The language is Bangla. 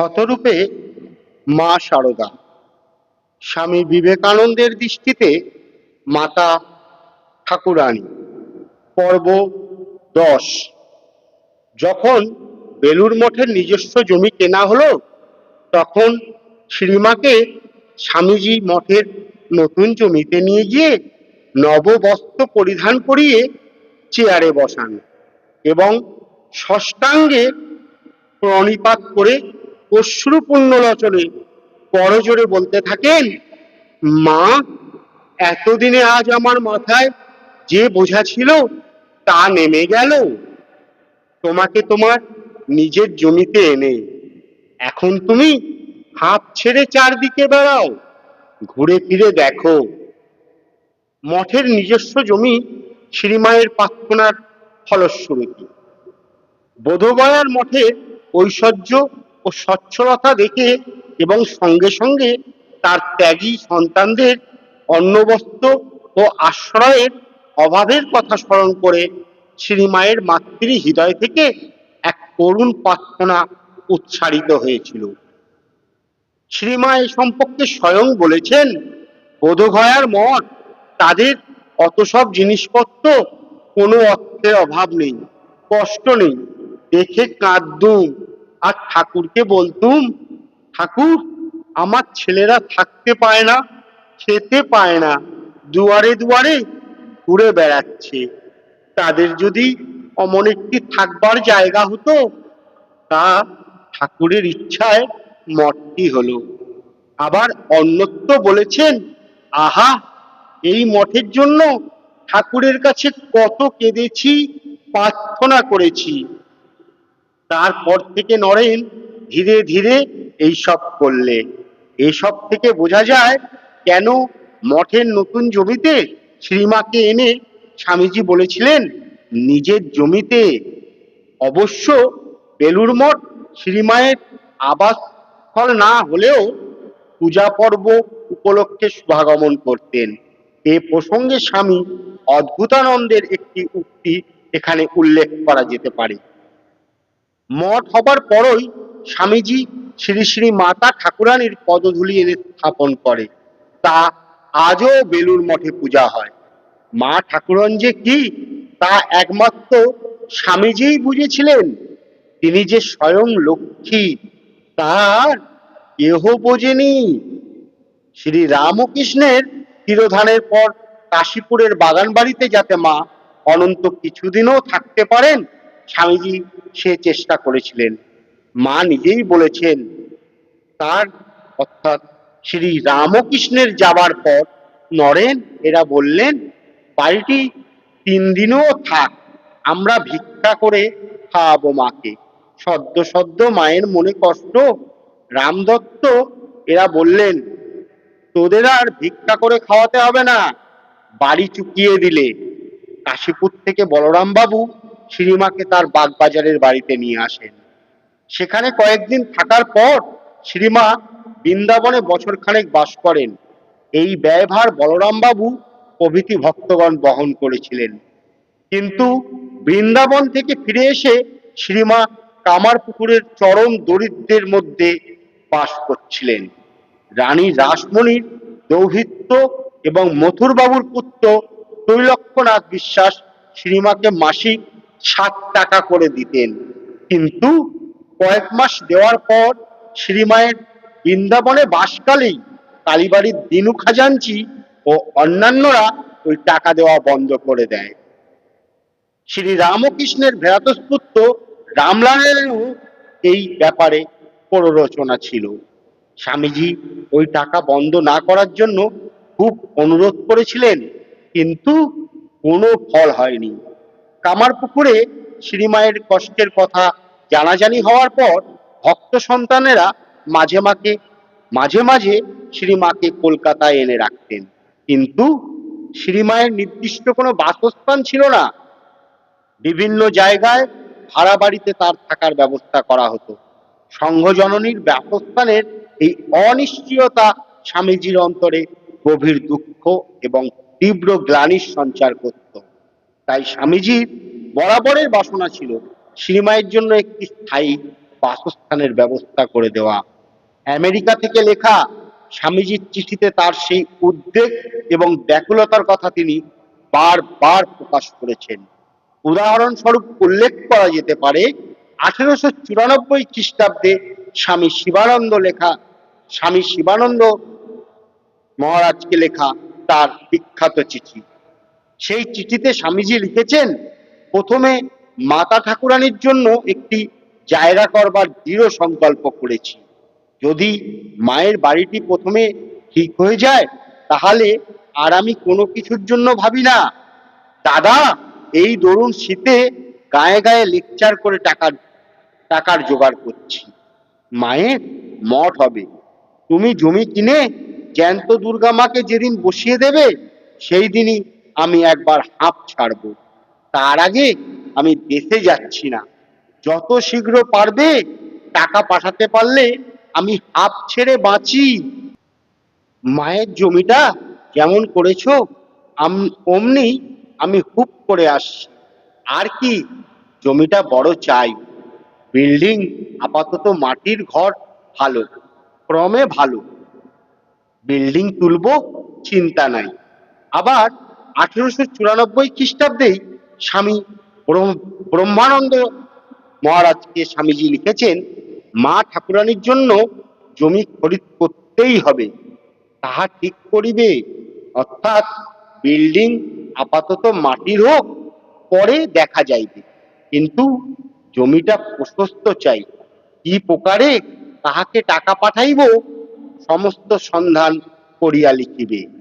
শতরূপে মা সারদা। স্বামী বিবেকানন্দের দৃষ্টিতে মাতা ঠাকুরানী। পর্ব দশ। যখন বেলুর মঠের নিজস্ব জমি কেনা হলো, তখন শ্রীমাকে স্বামীজি মঠের নতুন জমিতে নিয়ে গিয়ে নববস্ত্র পরিধান করিয়ে চেয়ারে বসান এবং ষষ্ঠাঙ্গে প্রণিপাত করে অশ্রুপূর্ণ রচনে। করজোরে বলতে থাকেন, মা, এতদিনে আজ আমার মাথায় যে বোঝা ছিল তা নেমে গেল। তোমাকে তোমার নিজের জমিতে এনে। এখন তুমি হাঁপ ছেড়ে চারদিকে বেড়াও, ঘুরে ফিরে দেখো। মঠের নিজস্ব জমি শ্রীমায়ের প্রার্থনার ফলশ্রুতি। বোধগয়ার মঠে ঐশ্বর্য ও স্বচ্ছলতা দেখে এবং সঙ্গে সঙ্গে তার ত্যাগী সন্তানদের অন্নবস্ত্র ও আশ্রয়ের অভাবের কথা স্মরণ করে শ্রীমায়ের মাতৃ হৃদয় থেকে এক করুণ প্রার্থনা উচ্চারিত হয়েছিল। শ্রীমা এ সম্পর্কে স্বয়ং বলেছেন, বোধগয়ার মঠ, তাদের অত সব জিনিসপত্র কোনো অর্থের অভাব নেই, কষ্ট নেই, দেখে কাঁদতুম আর ঠাকুরকে বলতুম, ঠাকুর, আমার ছেলেরা থাকতে পায় না, খেতে পায় না, দুয়ারে দুয়ারে ঘুরে বেড়াচ্ছে। তাদের যদি অমন একটি থাকবার জায়গা হতো, তা ঠাকুরের ইচ্ছায় মঠটি হলো। আবার অন্যত্র বলেছেন, আহা, এই মঠের জন্য ঠাকুরের কাছে কত কেঁদেছি, প্রার্থনা করেছি। তারপর থেকে নরেন ধীরে ধীরে এই সব করলে। এসব থেকে বোঝা যায় কেন মঠের নতুন জমিতে শ্রীমাকে এনে স্বামীজি বলেছিলেন, নিজের জমিতে অবশ্য বেলুর মঠ শ্রীমায়ের আবাসস্থল না হলেও পূজা পর্ব উপলক্ষে শুভাগমন করতেন। এ প্রসঙ্গে স্বামী অদ্ভুতানন্দের একটি উক্তি এখানে উল্লেখ করা যেতে পারে। মঠ হবার পরই স্বামীজি শ্রী শ্রী মাতা ঠাকুরানীর পদধূলি এনে স্থাপন করে। তা আজও বেলুর মঠে পূজা হয়। মা ঠাকুরন যে কি, তা একমাত্র স্বামীজিই বুঝেছিলেন। তিনি যে স্বয়ং লক্ষ্মী, তার কেহ বোঝেনি। শ্রী রামকৃষ্ণের তিরোধানের পর কাশীপুরের বাগান বাড়িতে যাতে মা অনন্ত কিছুদিনও থাকতে পারেন স্বামীজি সে চেষ্টা করেছিলেন। মা নিজেই বলেছেন, তার অর্থাৎ শ্রী রামকৃষ্ণের যাবার পর নরেন এরা বললেন, বাড়িটি তিন দিনও থাক, আমরা ভিক্ষা করে খাওয়াবো মাকে। সদ্য সদ্য মায়ের মনে কষ্ট। রামদত্ত এরা বললেন, তোদের আর ভিক্ষা করে খাওয়াতে হবে না, বাড়ি চুকিয়ে দিলে। কাশীপুর থেকে বলরাম বাবু শ্রীমাকে তার বাগবাজারের বাড়িতে নিয়ে আসেন। সেখানে কয়েকদিন থাকার পর শ্রীমা বৃন্দাবনে বছর খানেক বাস করেন। এই ব্যয়ভার বলরাম বাবু প্রভৃতি ভক্তগণ বহন করেছিলেন। কিন্তু বৃন্দাবন থেকে ফিরে এসে শ্রীমা কামারপুকুরের চরম দরিদ্রের মধ্যে বাস করছিলেন। রানী রাসমণির দৌহিত্য এবং মথুরবাবুর পুত্র তৈলক্ষ্যনাথ বিশ্বাস শ্রীমাকে মাসিক ষাট টাকা করে দিতেন। কিন্তু কয়েক মাস দেওয়ার পর শ্রীমায়ের বৃন্দাবনে বাসকালেই কালীবাড়ির দিনু খাজাঞ্চি ও অন্যান্যরা ওই টাকা দেওয়া বন্ধ করে দেয়। শ্রী রামকৃষ্ণের ভ্রাতস্পুত্র রামলালেরও এই ব্যাপারে প্ররোচনা ছিল। স্বামীজি ওই টাকা বন্ধ না করার জন্য খুব অনুরোধ করেছিলেন, কিন্তু কোনো ফল হয়নি। কামারপুকুরে শ্রীমায়ের কষ্টের কথা জানাজানি হওয়ার পর ভক্ত সন্তানেরা মাঝে মাঝে মাঝে মাঝে শ্রীমাকে কলকাতায় এনে রাখতেন। কিন্তু শ্রীমায়ের নির্দিষ্ট কোনো বাসস্থান ছিল না। বিভিন্ন জায়গায় ভাড়া বাড়িতে তার থাকার ব্যবস্থা করা হতো। সংঘজননীর বাসস্থানের এই অনিশ্চয়তা স্বামীজির অন্তরে গভীর দুঃখ এবং তীব্র গ্লানির সঞ্চার করত। তাই স্বামীজির বরাবরের বাসনা ছিল শ্রীমায়ের জন্য একটি স্থায়ী বাসস্থানের ব্যবস্থা করে দেওয়া। আমেরিকা থেকে লেখা স্বামীজির চিঠিতে তার সেই উদ্বেগ এবং ব্যাকুলতার কথা তিনি বারবার প্রকাশ করেছেন। উদাহরণস্বরূপ উল্লেখ করা যেতে পারে, আঠেরোশো চুরানব্বই খ্রিস্টাব্দে স্বামী শিবানন্দ লেখা, স্বামী শিবানন্দ মহারাজকে লেখা তার বিখ্যাত চিঠি। সেই চিঠিতে স্বামীজি লিখেছেন, প্রথমে মাতা ঠাকুরানীর জন্য একটি জায়গা করবার দৃঢ় সংকল্প করেছি। যদি মায়ের বাড়িটি প্রথমে ঠিক হয়ে যায়, তাহলে আর আমি কোনো কিছুর জন্য ভাবি না। দাদা, এই দরুন শীতে গায়ে গায়ে লেকচার করে টাকার টাকার জোগাড় করছি। মায়ের মঠ হবে। তুমি জমি কিনে জ্যান্ত দুর্গা মাকে যেদিন বসিয়ে দেবে, সেই দিনই আমি একবার হাঁপ ছাড়বো। তার আগে আমি দেশে যাচ্ছি না। যত শীঘ্র পারবে, টাকা পাঠাতে পারলে আমি হাঁপ ছেড়ে বাঁচি। মায়ের জমিটা যেমন করেছ অমনি আমি হুপ করে আসছি। আর কি, জমিটা বড় চাই। বিল্ডিং আপাতত মাটির ঘর ভালো, ক্রমে ভালো। বিল্ডিং তুলবো, চিন্তা নাই। আবার আঠেরোশো চুরানব্বই খ্রিস্টাব্দেই স্বামী ব্রহ্মানন্দ মহারাজকে স্বামীজি লিখেছেন, মা ঠাকুরানীর জন্য জমি খরিদ করতেই হবে। তাহা ঠিক করিবে। অর্থাৎ বিল্ডিং আপাতত মাটির হোক, পরে দেখা যাইবে। কিন্তু জমিটা প্রশস্ত চাই। কি প্রকারে তাহাকে টাকা পাঠাইব, সমস্ত সন্ধান করিয়া লিখিবে।